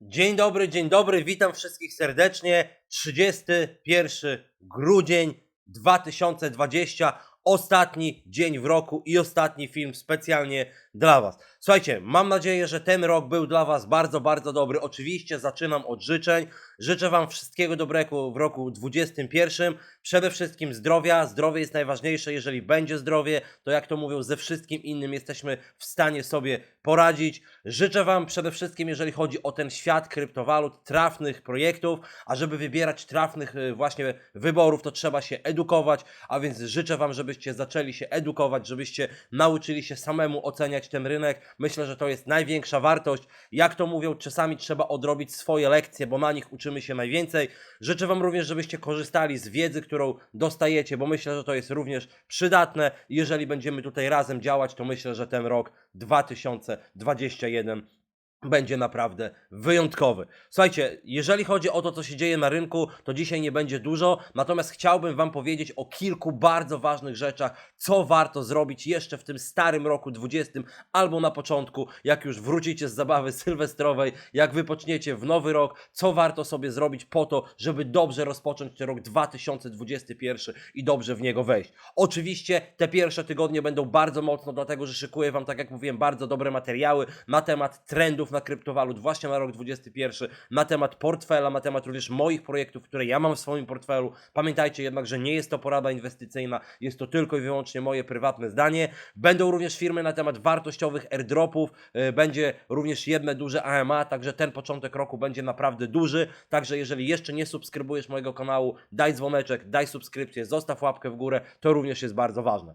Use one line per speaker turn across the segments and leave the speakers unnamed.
Dzień dobry, dzień dobry, witam wszystkich serdecznie. 31 grudzień 2020, ostatni dzień w roku i ostatni film specjalnie dla Was. Słuchajcie, mam nadzieję, że ten rok był dla Was bardzo, bardzo dobry. Oczywiście zaczynam od życzeń. Życzę Wam wszystkiego dobrego w roku 2021. Przede wszystkim zdrowia. Zdrowie jest najważniejsze. Jeżeli będzie zdrowie, to jak to mówią, ze wszystkim innym jesteśmy w stanie sobie poradzić. Życzę Wam przede wszystkim, jeżeli chodzi o ten świat kryptowalut, trafnych projektów, a żeby wybierać trafnych y, właśnie wyborów, to trzeba się edukować, a więc życzę Wam, żebyście zaczęli się edukować, żebyście nauczyli się samemu oceniać ten rynek. Myślę, że to jest największa wartość. Jak to mówią, czasami trzeba odrobić swoje lekcje, bo na nich uczymy się najwięcej. Życzę Wam również, żebyście korzystali z wiedzy, którą dostajecie, bo myślę, że to jest również przydatne. Jeżeli będziemy tutaj razem działać, to myślę, że ten rok 2021 będzie naprawdę wyjątkowy. Słuchajcie, jeżeli chodzi o to, co się dzieje na rynku, to dzisiaj nie będzie dużo, natomiast chciałbym Wam powiedzieć o kilku bardzo ważnych rzeczach, co warto zrobić jeszcze w tym starym roku 20 albo na początku, jak już wrócicie z zabawy sylwestrowej, jak wypoczniecie w nowy rok, co warto sobie zrobić po to, żeby dobrze rozpocząć ten rok 2021 i dobrze w niego wejść. Oczywiście te pierwsze tygodnie będą bardzo mocno, dlatego że szykuję Wam, tak jak mówiłem, bardzo dobre materiały na temat trendów na kryptowalut właśnie na rok 2021, na temat portfela, na temat również moich projektów, które ja mam w swoim portfelu. Pamiętajcie jednak, że nie jest to porada inwestycyjna, jest to tylko i wyłącznie moje prywatne zdanie. Będą również firmy na temat wartościowych airdropów, yy, będzie również jedne duże AMA, także ten początek roku będzie naprawdę duży. Także jeżeli jeszcze nie subskrybujesz mojego kanału, daj dzwoneczek, daj subskrypcję, zostaw łapkę w górę, to również jest bardzo ważne.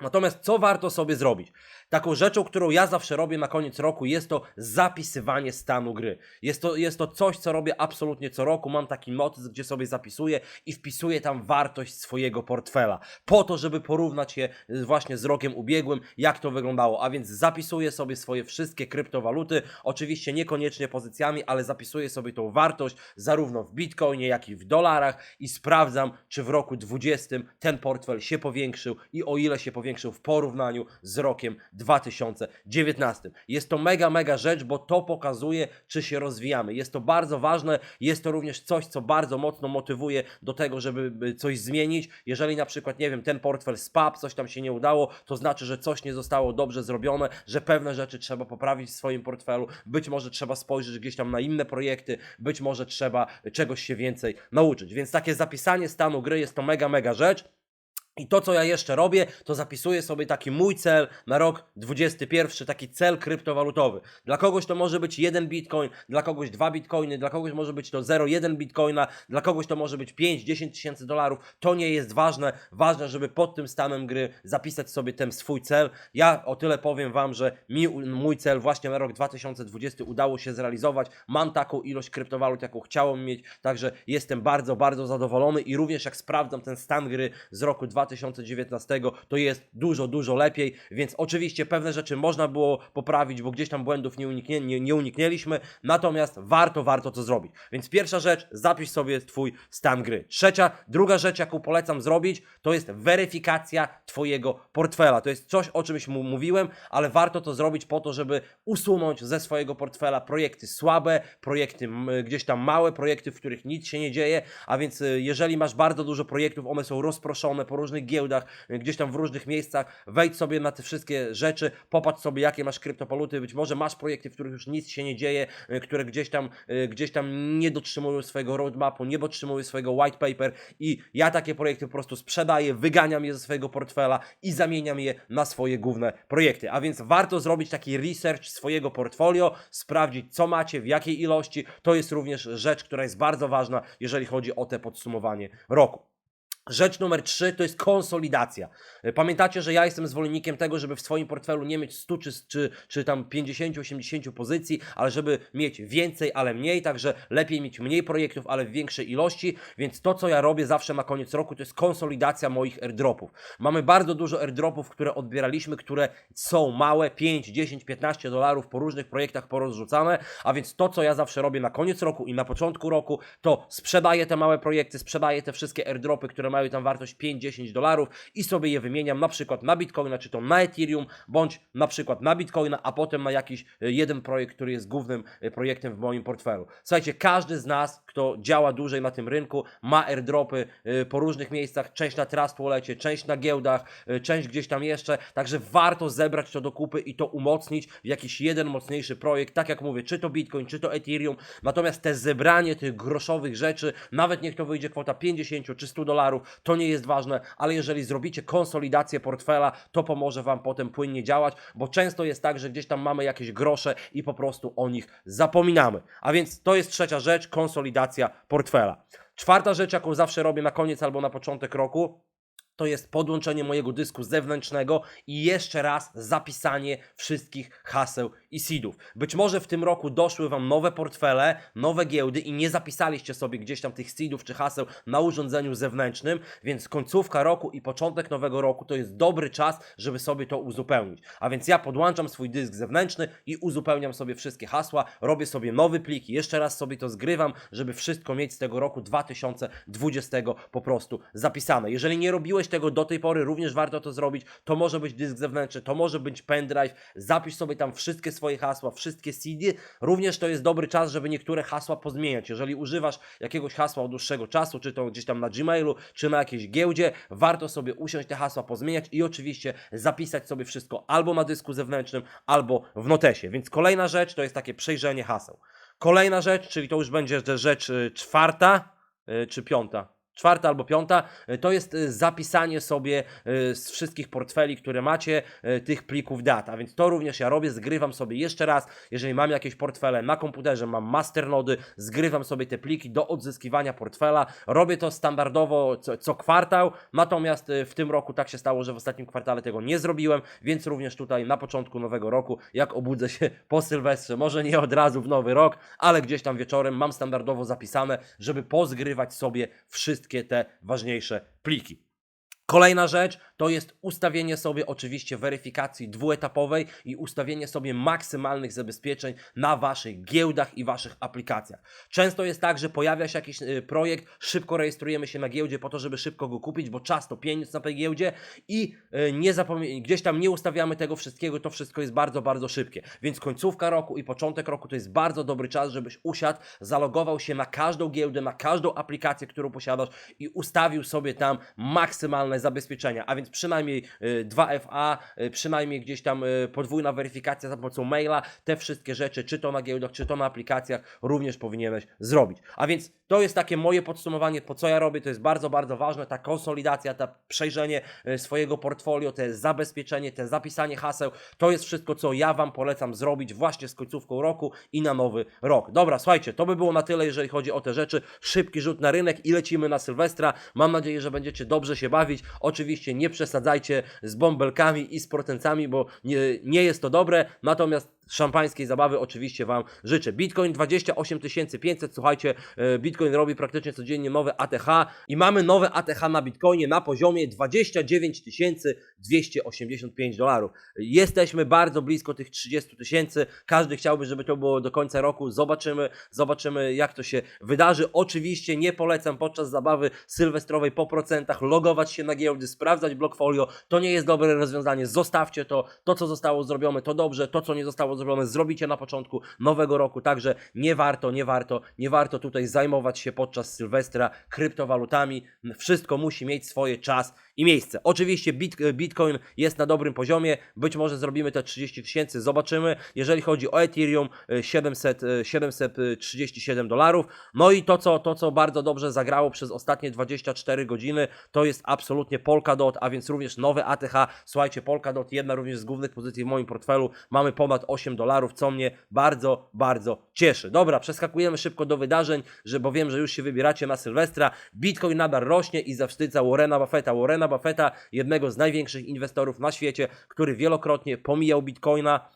Natomiast co warto sobie zrobić? Taką rzeczą, którą ja zawsze robię na koniec roku, jest to zapisywanie stanu gry. Jest to, jest to coś, co robię absolutnie co roku. Mam taki notes, gdzie sobie zapisuję i wpisuję tam wartość swojego portfela. Po to, żeby porównać je y, właśnie z rokiem ubiegłym, jak to wyglądało. A więc zapisuję sobie swoje wszystkie kryptowaluty. Oczywiście niekoniecznie pozycjami, ale zapisuję sobie tą wartość zarówno w bitcoinie, jak i w dolarach i sprawdzam, czy w roku 20 ten portfel się powiększył i o ile się powiększył w porównaniu z rokiem 2019. Jest to mega, mega rzecz, bo to pokazuje, czy się rozwijamy. Jest to bardzo ważne, jest to również coś, co bardzo mocno motywuje do tego, żeby by coś zmienić. Jeżeli na przykład, nie wiem, ten portfel spadł, coś tam się nie udało, to znaczy, że coś nie zostało dobrze zrobione, że pewne rzeczy trzeba poprawić w swoim portfelu, być może trzeba spojrzeć gdzieś tam na inne projekty, być może trzeba czegoś się więcej nauczyć. Więc takie zapisanie stanu gry jest to mega, mega rzecz. I to, co ja jeszcze robię, to zapisuję sobie taki mój cel na rok 21, taki cel kryptowalutowy. Dla kogoś to może być jeden bitcoin, dla kogoś dwa bitcoiny, dla kogoś może być to 0,1 bitcoina, dla kogoś to może być 5-10 tysięcy dolarów. To nie jest ważne. Ważne, żeby pod tym stanem gry zapisać sobie ten swój cel. Ja o tyle powiem Wam, że mi mój cel właśnie na rok 2020 udało się zrealizować. Mam taką ilość kryptowalut, jaką chciałem mieć, także jestem bardzo, bardzo zadowolony i również jak sprawdzam ten stan gry z roku 2019, to jest dużo, dużo lepiej, więc oczywiście pewne rzeczy można było poprawić, bo gdzieś tam błędów nie, uniknie, nie, nie uniknęliśmy, natomiast warto, warto to zrobić. Więc pierwsza rzecz, zapisz sobie Twój stan gry. Trzecia, druga rzecz, jaką polecam zrobić, to jest weryfikacja Twojego portfela. To jest coś, o czymś mówiłem, ale warto to zrobić po to, żeby usunąć ze swojego portfela projekty słabe, projekty gdzieś tam małe, projekty, w których nic się nie dzieje, a więc y, jeżeli masz bardzo dużo projektów, one są rozproszone po różnych giełdach, y, gdzieś tam w różnych miejscach, wejdź sobie na te wszystkie rzeczy, popatrz sobie, jakie masz kryptowaluty, być może masz projekty, w których już nic się nie dzieje, y, które gdzieś tam, y, gdzieś tam nie dotrzymują swojego roadmapu, nie dotrzymują swojego white paper i ja takie projekty po prostu sprzedaję, wyganiam je ze swojego portfela i zamieniam je na swoje główne projekty. A więc warto zrobić taki research swojego portfolio, sprawdzić co macie, w jakiej ilości. To jest również rzecz, która jest bardzo ważna, jeżeli chodzi o te podsumowanie roku. Rzecz numer trzy to jest konsolidacja. Pamiętacie, że ja jestem zwolennikiem tego, żeby w swoim portfelu nie mieć 100 czy, czy, czy tam 50-80 pozycji, ale żeby mieć więcej, ale mniej, także lepiej mieć mniej projektów, ale w większej ilości, więc to, co ja robię zawsze na koniec roku, to jest konsolidacja moich airdropów. Mamy bardzo dużo airdropów, które odbieraliśmy, które są małe, 5, 10, 15 dolarów po różnych projektach porozrzucane, a więc to, co ja zawsze robię na koniec roku i na początku roku, to sprzedaję te małe projekty, sprzedaję te wszystkie airdropy, które mają mają tam wartość 5-10 dolarów i sobie je wymieniam na przykład na Bitcoina, czy to na Ethereum, bądź na przykład na Bitcoina, a potem na jakiś e, jeden projekt, który jest głównym e, projektem w moim portfelu. Słuchajcie, każdy z nas, kto działa dłużej na tym rynku, ma airdropy e, po różnych miejscach, część na Trust Wallecie, część na giełdach, część gdzieś tam jeszcze, także warto zebrać to do kupy i to umocnić w jakiś jeden mocniejszy projekt, tak jak mówię, czy to Bitcoin, czy to Ethereum, natomiast te zebranie tych groszowych rzeczy, nawet niech to wyjdzie kwota 50 czy 100 dolarów, to nie jest ważne, ale jeżeli zrobicie konsolidację portfela, to pomoże Wam potem płynnie działać, bo często jest tak, że gdzieś tam mamy jakieś grosze i po prostu o nich zapominamy. A więc to jest trzecia rzecz, konsolidacja portfela. Czwarta rzecz, jaką zawsze robię na koniec albo na początek roku, to jest podłączenie mojego dysku zewnętrznego i jeszcze raz zapisanie wszystkich haseł i seedów. Być może w tym roku doszły Wam nowe portfele, nowe giełdy i nie zapisaliście sobie gdzieś tam tych seedów czy haseł na urządzeniu zewnętrznym, więc końcówka roku i początek nowego roku to jest dobry czas, żeby sobie to uzupełnić. A więc ja podłączam swój dysk zewnętrzny i uzupełniam sobie wszystkie hasła, robię sobie nowy plik jeszcze raz sobie to zgrywam, żeby wszystko mieć z tego roku 2020 po prostu zapisane. Jeżeli nie robiłeś tego do tej pory, również warto to zrobić. To może być dysk zewnętrzny, to może być pendrive. Zapisz sobie tam wszystkie swoje hasła, wszystkie CD. Również to jest dobry czas, żeby niektóre hasła pozmieniać. Jeżeli używasz jakiegoś hasła od dłuższego czasu, czy to gdzieś tam na Gmailu, czy na jakiejś giełdzie, warto sobie usiąść te hasła pozmieniać i oczywiście zapisać sobie wszystko albo na dysku zewnętrznym, albo w notesie. Więc kolejna rzecz to jest takie przejrzenie haseł. Kolejna rzecz, czyli to już będzie rzecz y, czwarta y, czy piąta. Czwarta albo piąta, y, to jest y, zapisanie sobie y, z wszystkich portfeli, które macie, tych plików dat. A więc to również ja robię, zgrywam sobie jeszcze raz, jeżeli mam jakieś portfele na komputerze, mam masternody, zgrywam sobie te pliki do odzyskiwania portfela. Robię to standardowo co, co kwartał, natomiast w tym roku tak się stało, że w ostatnim kwartale tego nie zrobiłem, więc również tutaj na początku nowego roku, jak obudzę się po Sylwestrze, może nie od razu w nowy rok, ale gdzieś tam wieczorem mam standardowo zapisane, żeby pozgrywać sobie wszystkie te ważniejsze pliki. Kolejna rzecz to jest ustawienie sobie oczywiście weryfikacji dwuetapowej i ustawienie sobie maksymalnych zabezpieczeń na waszych giełdach i waszych aplikacjach. Często jest tak, że pojawia się jakiś y, projekt, szybko rejestrujemy się na giełdzie po to, żeby szybko go kupić, bo czas to pieniądz na tej giełdzie i y, nie gdzieś tam nie ustawiamy tego wszystkiego, to wszystko jest bardzo, bardzo szybkie. Więc końcówka roku i początek roku to jest bardzo dobry czas, żebyś usiadł, zalogował się na każdą giełdę, na każdą aplikację, którą posiadasz i ustawił sobie tam maksymalne zabezpieczenia, a więc przynajmniej y, 2FA, y, przynajmniej gdzieś tam y, podwójna weryfikacja za pomocą maila, te wszystkie rzeczy, czy to na giełdach, czy to na aplikacjach, również powinieneś zrobić. A więc to jest takie moje podsumowanie, po co ja robię, to jest bardzo, bardzo ważne, ta konsolidacja, ta przejrzenie y, swojego portfolio, te zabezpieczenie, te zapisanie haseł, to jest wszystko, co ja Wam polecam zrobić właśnie z końcówką roku i na nowy rok. Dobra, słuchajcie, to by było na tyle, jeżeli chodzi o te rzeczy. Szybki rzut na rynek i lecimy na Sylwestra. Mam nadzieję, że będziecie dobrze się bawić. Oczywiście nie przesadzajcie z bąbelkami i z portencami, bo nie, nie jest to dobre, natomiast szampańskiej zabawy oczywiście Wam życzę. Bitcoin 28 500, słuchajcie, e, Bitcoin robi praktycznie codziennie nowe ATH i mamy nowe ATH na Bitcoinie na poziomie 29 285 dolarów. Jesteśmy bardzo blisko tych 30 tysięcy, każdy chciałby, żeby to było do końca roku, zobaczymy, zobaczymy jak to się wydarzy. Oczywiście nie polecam podczas zabawy sylwestrowej po procentach logować się na giełdy, sprawdzać blockfolio, to nie jest dobre rozwiązanie, zostawcie to, to co zostało zrobione to dobrze, to co nie zostało zrobione zrobicie na początku nowego roku, także nie warto, nie warto, nie warto tutaj zajmować się podczas Sylwestra kryptowalutami, wszystko musi mieć swoje czas i miejsce. Oczywiście bit, Bitcoin jest na dobrym poziomie, być może zrobimy te 30 tysięcy, zobaczymy. Jeżeli chodzi o Ethereum, y, 700, y, 737 dolarów. No i to co, to, co bardzo dobrze zagrało przez ostatnie 24 godziny, to jest absolutnie Polkadot, a więc również nowe ATH. Słuchajcie, Polkadot, jedna również z głównych pozycji w moim portfelu. Mamy ponad 8 dolarów, co mnie bardzo, bardzo cieszy. Dobra, przeskakujemy szybko do wydarzeń, że bo wiem, że już się wybieracie na Sylwestra. Bitcoin nadal rośnie i zawstydza Warrena Buffetta. Warrena Buffetta, jednego z największych inwestorów na świecie, który wielokrotnie pomijał Bitcoina.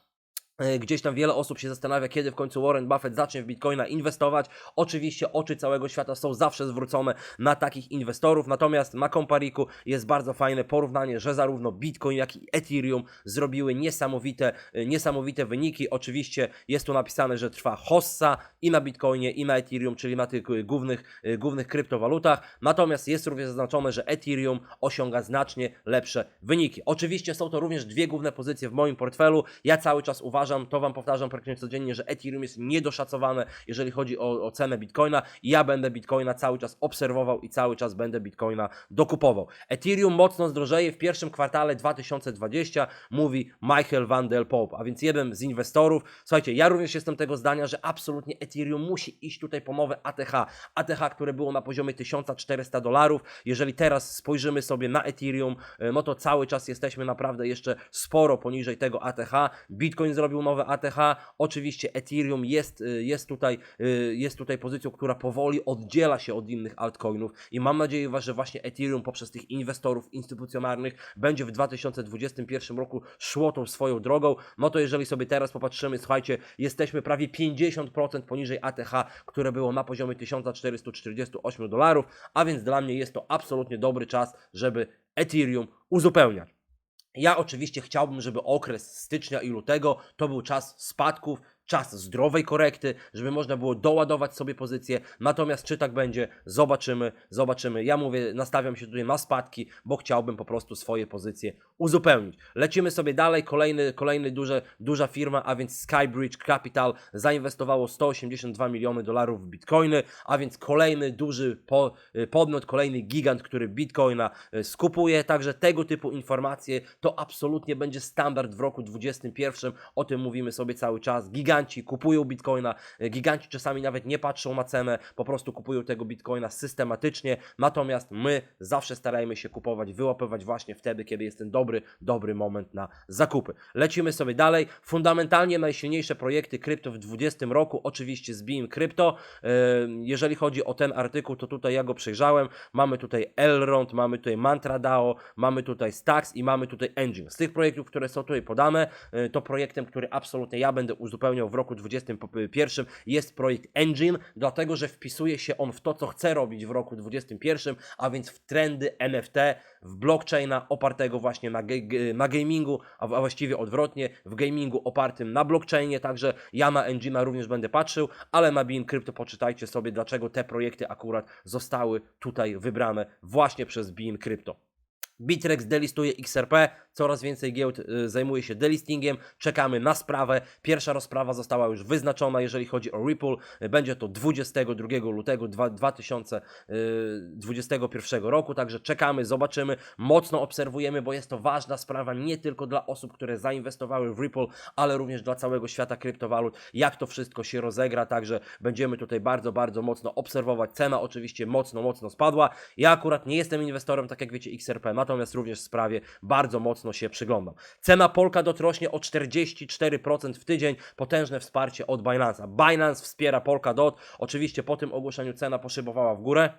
E, Gdzieś tam wiele osób się zastanawia, kiedy w końcu Warren Buffett zacznie w Bitcoina inwestować. Oczywiście oczy całego świata są zawsze zwrócone na takich inwestorów, natomiast na Compariku jest bardzo fajne porównanie, że zarówno Bitcoin, jak i Ethereum zrobiły niesamowite, e, niesamowite wyniki. Oczywiście jest tu napisane, że trwa hossa i na Bitcoinie, i na Ethereum, czyli na tych e, głównych, głównych kryptowalutach. Natomiast jest również zaznaczone, że Ethereum osiąga znacznie lepsze wyniki. Oczywiście są to również dwie główne pozycje w moim portfelu. Ja cały czas uważam, to Wam powtarzam praktycznie codziennie, że Ethereum jest niedoszacowane, jeżeli chodzi o, o cenę Bitcoina ja będę Bitcoina cały czas obserwował i cały czas będę Bitcoina dokupował. Ethereum mocno zdrożeje w pierwszym kwartale 2020, mówi Michael Van Del Pope, a więc jeden z inwestorów. Słuchajcie, ja również jestem tego zdania, że absolutnie Ethereum musi iść tutaj po nowe ATH. ATH, które było na poziomie 1400 dolarów. Jeżeli teraz spojrzymy sobie na Ethereum, e, no to cały czas jesteśmy naprawdę jeszcze sporo poniżej tego ATH. Bitcoin zrobił nowe ATH. Oczywiście Ethereum jest, e, jest, tutaj, e, jest tutaj pozycją, która powoli oddziela się od innych altcoinów i mam nadzieję, że właśnie Ethereum poprzez tych inwestorów instytucjonalnych będzie w 2021 roku szło tą swoją drogą. No to jeżeli sobie teraz popatrzymy, słuchajcie, jesteśmy prawie 50% poniżej ATH, które było na poziomie 1448 dolarów, a więc dla mnie jest to absolutnie dobry czas, żeby Ethereum uzupełniać. Ja oczywiście chciałbym, żeby okres stycznia i lutego to był czas spadków, czas zdrowej korekty, żeby można było doładować sobie pozycje. Natomiast czy tak będzie, zobaczymy, zobaczymy. Ja mówię, nastawiam się tutaj na spadki, bo chciałbym po prostu swoje pozycje uzupełnić. Lecimy sobie dalej, kolejny, kolejny duże, duża firma, a więc Skybridge Capital zainwestowało 182 miliony dolarów w bitcoiny, a więc kolejny duży po, y, podmiot, kolejny gigant, który bitcoina y, skupuje. Także tego typu informacje to absolutnie będzie standard w roku 2021. O tym mówimy sobie cały czas. Giganci kupują bitcoina, y, giganci czasami nawet nie patrzą na cenę, po prostu kupują tego bitcoina systematycznie. Natomiast my zawsze starajmy się kupować, wyłapywać właśnie wtedy, kiedy jest ten dobry, dobry moment na zakupy. Lecimy sobie dalej. Fundamentalnie najsilniejsze projekty krypto w 2020 roku, oczywiście z Beam Crypto. Yy, Jeżeli chodzi o ten artykuł, to tutaj ja go przejrzałem. Mamy tutaj Elrond, mamy tutaj Mantra DAO, mamy tutaj Stacks i mamy tutaj Engine. Z tych projektów, które są tutaj podane, yy, to projektem, który absolutnie ja będę uzupełniał w roku 2021 jest projekt Engine, dlatego że wpisuje się on w to, co chcę robić w roku 2021, a więc w trendy NFT, w blockchaina opartego właśnie na, na gamingu, a właściwie odwrotnie, w gamingu opartym na blockchainie, także ja na Engine'a również będę patrzył, ale na Beam Crypto poczytajcie sobie, dlaczego te projekty akurat zostały tutaj wybrane właśnie przez Beam Crypto. Bitrex delistuje XRP, coraz więcej giełd y, zajmuje się delistingiem, czekamy na sprawę. Pierwsza rozprawa została już wyznaczona, jeżeli chodzi o Ripple. Y, Będzie to 22 lutego dwa- 2021 roku, także czekamy, zobaczymy, mocno obserwujemy, bo jest to ważna sprawa nie tylko dla osób, które zainwestowały w Ripple, ale również dla całego świata kryptowalut, jak to wszystko się rozegra, także będziemy tutaj bardzo, bardzo mocno obserwować. Cena oczywiście mocno, mocno spadła. Ja akurat nie jestem inwestorem, tak jak wiecie, XRP, natomiast również w sprawie bardzo mocno się przyglądam. Cena Polkadot rośnie o 44% w tydzień, potężne wsparcie od Binance'a. Binance wspiera Polkadot, oczywiście po tym ogłoszeniu cena poszybowała w górę.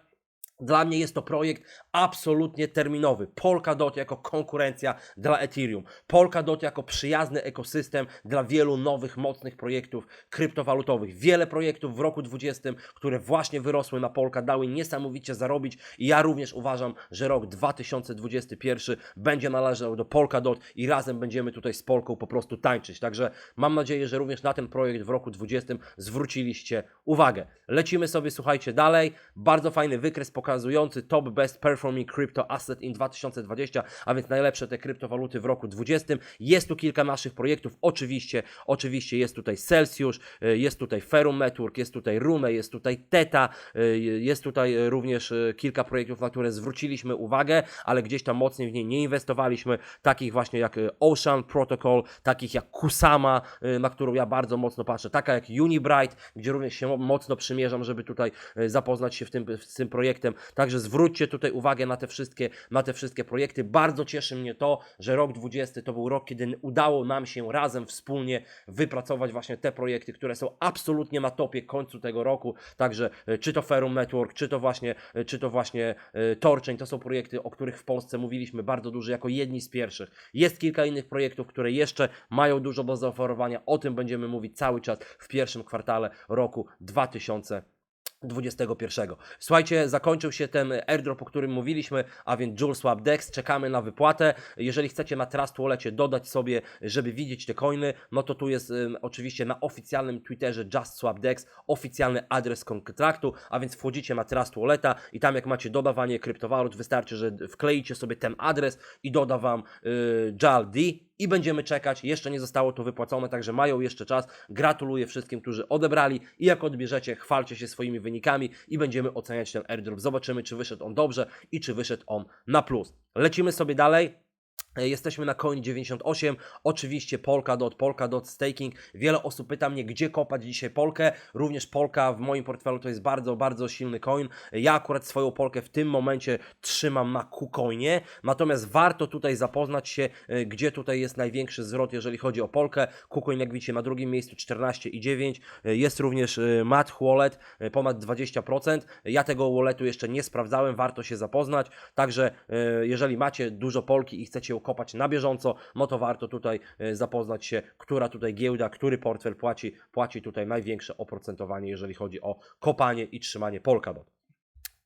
Dla mnie jest to projekt absolutnie terminowy. Polkadot jako konkurencja dla Ethereum. Polkadot jako przyjazny ekosystem dla wielu nowych, mocnych projektów kryptowalutowych. Wiele projektów w roku 2020, które właśnie wyrosły na Polka, dały niesamowicie zarobić i ja również uważam, że rok 2021 będzie należał do Polkadot i razem będziemy tutaj z Polką po prostu tańczyć. Także mam nadzieję, że również na ten projekt w roku 2020 zwróciliście uwagę. Lecimy sobie, słuchajcie, dalej. Bardzo fajny wykres pokazujący top best performing crypto asset in 2020, a więc najlepsze te kryptowaluty w roku 2020. Jest tu kilka naszych projektów, oczywiście, oczywiście jest tutaj Celsius, y, jest tutaj Ferrum Network, jest tutaj Rune, jest tutaj Teta, y, jest tutaj y, również kilka projektów, na które zwróciliśmy uwagę, ale gdzieś tam mocniej w nie nie inwestowaliśmy, takich właśnie jak Ocean Protocol, takich jak Kusama, na którą ja bardzo mocno patrzę, taka jak Unibright, gdzie również się mo- mocno przymierzam, żeby tutaj zapoznać się w tym, z tym projektem. Także zwróćcie tutaj uwagę na te wszystkie, na te wszystkie projekty. Bardzo cieszy mnie to, że rok 20 to był rok, kiedy udało nam się razem, wspólnie wypracować właśnie te projekty, które są absolutnie na topie końcu tego roku. Także e, czy to Ferrum Network, czy to właśnie, e, czy to właśnie e, Torczeń, to są projekty, o których w Polsce mówiliśmy bardzo dużo, jako jedni z pierwszych. Jest kilka innych projektów, które jeszcze mają dużo do zaoferowania. O tym będziemy mówić cały czas w pierwszym kwartale roku 2000. 21. Słuchajcie, zakończył się ten airdrop, o którym mówiliśmy, a więc Joule Swap Dex. Czekamy na wypłatę. Jeżeli chcecie na Trust Wallecie dodać sobie, żeby widzieć te coiny, no to tu jest ym, oczywiście na oficjalnym Twitterze Just Swap Dex oficjalny adres kontraktu, a więc wchodzicie na Trust Walleta i tam jak macie dodawanie kryptowalut, wystarczy, że wkleicie sobie ten adres i doda Wam yy, JAL D i będziemy czekać. Jeszcze nie zostało to wypłacone, także mają jeszcze czas. Gratuluję wszystkim, którzy odebrali i jak odbierzecie, chwalcie się swoimi wynikami i będziemy oceniać ten airdrop. Zobaczymy, czy wyszedł on dobrze i czy wyszedł on na plus. Lecimy sobie dalej. E, Jesteśmy na Coin 98, oczywiście Polkadot, Polkadot Staking. Wiele osób pyta mnie, gdzie kopać dzisiaj Polkę. Również Polka w moim portfelu to jest bardzo, bardzo silny coin. Ja akurat swoją Polkę w tym momencie trzymam na KuCoinie, natomiast warto tutaj zapoznać się, e, gdzie tutaj jest największy zwrot, jeżeli chodzi o Polkę. KuCoin, jak widzicie, na drugim miejscu 14,9. E, Jest również Math Wallet, ponad 20%. Ja tego walletu jeszcze nie sprawdzałem, warto się zapoznać. Także jeżeli macie dużo Polki i chcecie ją kopać na bieżąco, no to warto tutaj e, zapoznać się, która tutaj giełda, który portfel płaci, płaci tutaj największe oprocentowanie, jeżeli chodzi o kopanie i trzymanie Polkadot.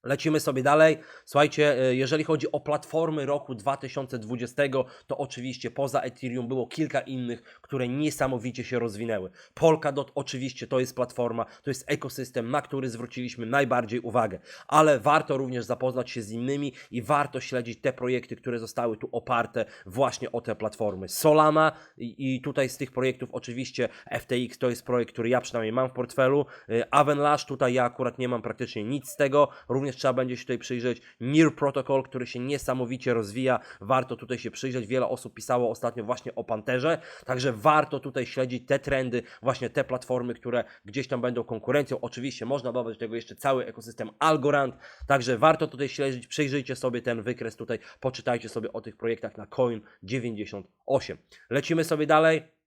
Lecimy sobie dalej. Słuchajcie, e, jeżeli chodzi o platformy roku 2020, to oczywiście poza Ethereum było kilka innych, które niesamowicie się rozwinęły. Polkadot oczywiście to jest platforma, to jest ekosystem, na który zwróciliśmy najbardziej uwagę, ale warto również zapoznać się z innymi i warto śledzić te projekty, które zostały tu oparte właśnie o te platformy. Solana i, tutaj z tych projektów oczywiście FTX to jest projekt, który ja przynajmniej mam w portfelu. E, Avenlash tutaj ja akurat nie mam praktycznie nic z tego. Również trzeba będzie się tutaj przyjrzeć. Near Protocol, który się niesamowicie rozwija. Warto tutaj się przyjrzeć. Wiele osób pisało ostatnio właśnie o Panterze, także warto tutaj śledzić te trendy, właśnie te platformy, które gdzieś tam będą konkurencją. Oczywiście można dodać do tego jeszcze cały ekosystem Algorand, także warto tutaj śledzić. Przyjrzyjcie sobie ten wykres tutaj, poczytajcie sobie o tych projektach na Coin98. Lecimy sobie dalej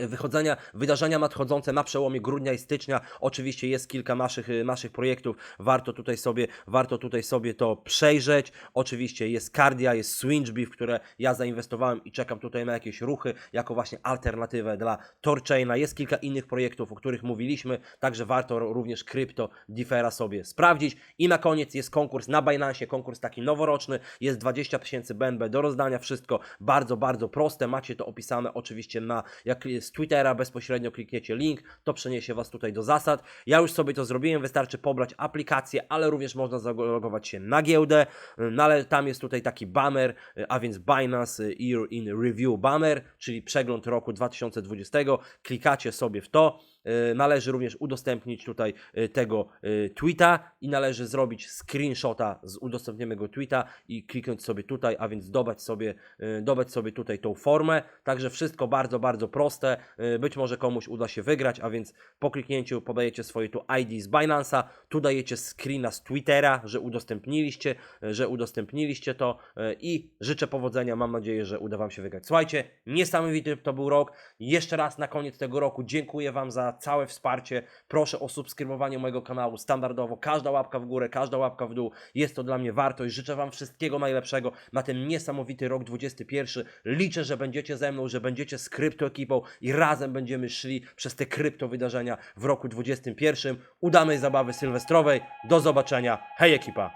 wychodzenia, wydarzenia nadchodzące na przełomie grudnia i stycznia. Oczywiście jest kilka naszych, y, naszych projektów. Warto tutaj sobie, warto tutaj sobie to przejrzeć. Oczywiście jest Cardia, jest Swinge w które ja zainwestowałem i czekam tutaj na jakieś ruchy jako właśnie alternatywę dla Torchaina. Jest kilka innych projektów, o których mówiliśmy, także warto również krypto Differa sobie sprawdzić. I na koniec jest konkurs na Binance, konkurs taki noworoczny. Jest 20 tysięcy BNB do rozdania. Wszystko bardzo, bardzo proste. Macie to opisane oczywiście na, jak z Twittera bezpośrednio klikniecie link, to przeniesie Was tutaj do zasad. Ja już sobie to zrobiłem, wystarczy pobrać aplikację, ale również można zalogować się na giełdę, no ale tam jest tutaj taki banner, a więc Binance Year in Review banner, czyli przegląd roku 2020. Klikacie sobie w to. Y, Należy również udostępnić tutaj y, tego y, tweeta i należy zrobić screenshota z udostępnionego tweeta i kliknąć sobie tutaj, a więc dodać sobie, dodać sobie tutaj tą formę. Także wszystko bardzo, bardzo proste. Być może komuś uda się wygrać, a więc po kliknięciu podajecie swoje tu ID z Binance'a, tu dajecie screena z Twittera, że udostępniliście, że udostępniliście to i życzę powodzenia. Mam nadzieję, że uda Wam się wygrać. Słuchajcie, niesamowity to był rok. Jeszcze raz na koniec tego roku dziękuję Wam za całe wsparcie. Proszę o subskrybowanie mojego kanału standardowo. Każda łapka w górę, każda łapka w dół jest to dla mnie wartość. Życzę Wam wszystkiego najlepszego na ten niesamowity rok 21. Liczę, że będziecie ze mną, że będziecie z krypto ekipą i razem będziemy szli przez te krypto wydarzenia w roku 21. Udanej zabawy sylwestrowej. Do zobaczenia. Hej ekipa!